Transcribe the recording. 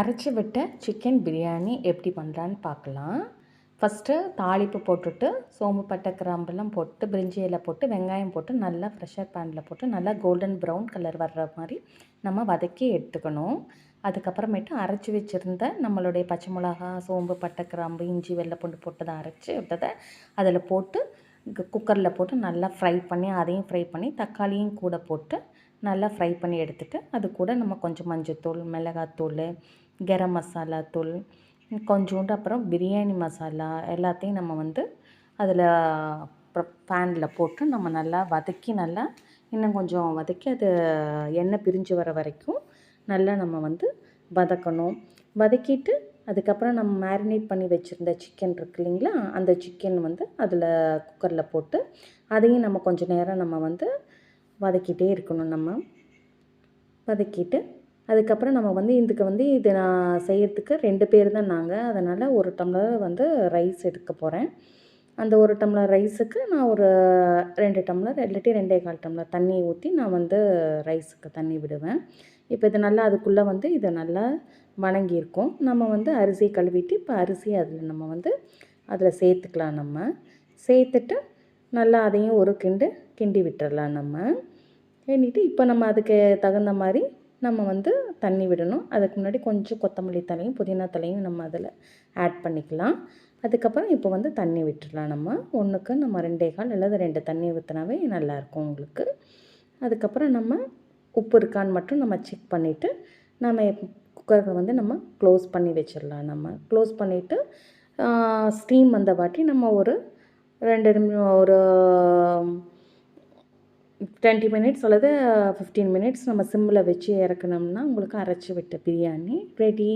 அரைச்சி விட்ட சிக்கன் பிரியாணி எப்படி பண்ணுறான்னு பார்க்கலாம். ஃபஸ்ட்டு தாளிப்பு போட்டுட்டு சோம்பு பட்டை கிராம்பெல்லாம் போட்டு பிரிஞ்சி இலை போட்டு வெங்காயம் போட்டு நல்லா ப்ரெஷர் பேனில் போட்டு நல்லா கோல்டன் ப்ரௌன் கலர் வர்ற மாதிரி நம்ம வதக்கி எடுத்துக்கணும். அதுக்கப்புறமேட்டு அரைச்சி வச்சுருந்த நம்மளுடைய பச்சை மிளகா சோம்பு பட்டை கிராம்பு இஞ்சி வெள்ளை பூண்டு போட்டதை அரைச்சி விட்டதை அதில் போட்டு குக்கரில் போட்டு நல்லா ஃப்ரை பண்ணி அதையும் ஃப்ரை பண்ணி தக்காளியும் கூட போட்டு நல்லா ஃப்ரை பண்ணி எடுத்துகிட்டு அது கூட நம்ம கொஞ்சம் மஞ்சத்தூள் மிளகாத்தூள் கரம் மசாலா தூள் கொஞ்சோண்டு அப்புறம் பிரியாணி மசாலா எல்லாத்தையும் நம்ம வந்து அதில் பேனில் போட்டு நம்ம நல்லா வதக்கி நல்லா இன்னும் கொஞ்சம் வதக்கி அது எண்ணெய் பிரிஞ்சு வர வரைக்கும் நல்லா நம்ம வந்து வதக்கணும். வதக்கிட்டு அதுக்கப்புறம் நம்ம மேரினேட் பண்ணி வச்சுருந்த சிக்கன் இருக்கு இல்லைங்களா? அந்த சிக்கன் வந்து அதில் குக்கரில் போட்டு அதையும் நம்ம கொஞ்சம் நேரம் நம்ம வந்து வதக்கிட்டே இருக்கணும் நம்ம. வதக்கிட்டு அதுக்கப்புறம் நம்ம வந்து இதுக்கு வந்து இது நான் செய்யறதுக்கு ரெண்டு பேர் தான் நாங்கள் அதனால் ஒரு டம்ளர் வந்து ரைஸ் எடுக்க போகிறேன் அந்த ஒரு டம்ளர் ரைஸுக்கு நான் ஒரு ரெண்டு டம்ளர் இல்லாட்டி ரெண்டே கால் டம்ளர் தண்ணி ஊற்றி நான் வந்து ரைஸுக்கு தண்ணி விடுவேன். இப்போ இது நல்லா அதுக்குள்ளே வந்து இது நல்லா வணங்கியிருக்கும். நம்ம வந்து அரிசி கழுவிட்டு இப்போ அரிசி அதில் நம்ம வந்து அதில் சேர்த்துக்கலாம் நம்ம. சேர்த்துட்டு நல்லா அதையும் ஒரு கிண்டு கிண்டி விட்டுறலாம் நம்ம. கிண்டிட்டு இப்போ நம்ம அதுக்கு தகுந்த மாதிரி நம்ம வந்து தண்ணி விடணும். அதுக்கு முன்னாடி கொஞ்சம் கொத்தமல்லி தலையும் புதினா தலையும் நம்ம அதில் ஆட் பண்ணிக்கலாம். அதுக்கப்புறம் இப்போ வந்து தண்ணி விட்டுடலாம் நம்ம. ஒன்றுக்கு நம்ம ரெண்டே கால் அல்லது ரெண்டு தண்ணி ஊற்றினாவே நல்லாயிருக்கும் உங்களுக்கு. அதுக்கப்புறம் நம்ம உப்பு இருக்கான்னு மட்டும் நம்ம செக் பண்ணிவிட்டு நம்ம குக்கரை வந்து நம்ம க்ளோஸ் பண்ணி வச்சிடலாம் நம்ம. க்ளோஸ் பண்ணிவிட்டு ஸ்டீம் வந்த வாட்டி நம்ம ஒரு ரெண்டு நிமிஷம் ஒரு டுவெண்ட்டி மினிட்ஸ் அல்லது ஃபிஃப்டீன் மினிட்ஸ் நம்ம சிம்மில் வச்சு இறக்குனோம்னா உங்களுக்கு அரைச்சி விட்ட பிரியாணி ரெடி